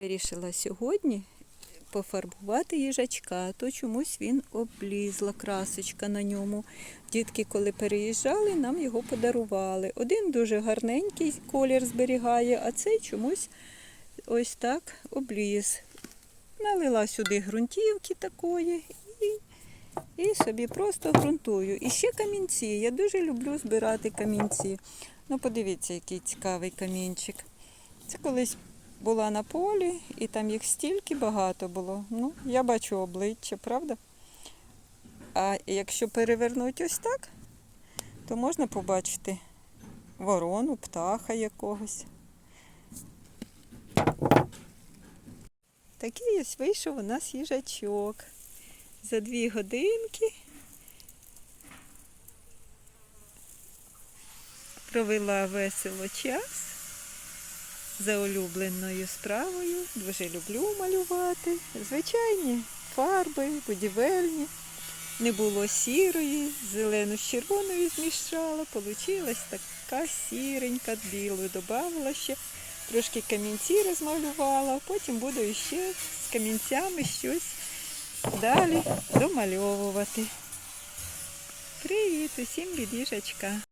Вирішила сьогодні пофарбувати їжачка, то чомусь він облізла красочка на ньому. Дітки, коли переїжджали, нам його подарували. Один дуже гарненький колір зберігає, а цей чомусь ось так обліз. Налила сюди ґрунтівки такої і, і собі просто ґрунтую. І ще камінці. Я дуже люблю збирати камінці. Ну, подивіться, який цікавий камінчик. Це колись була на полі, і там їх стільки багато було. Ну, я бачу обличчя, правда? А якщо перевернути ось так, то можна побачити ворону, птаха якогось. Такий ось вийшов у нас їжачок. За дві годинки провела весело час за улюбленою справою. Дуже люблю малювати. Звичайні фарби, будівельні. Не було сірої, зелену з червоною змішала. Получилась така сіренька, білу додавала ще. Трошки камінці розмалювала, потім буду ще з камінцями щось далі домальовувати. Привіт усім від їжачка.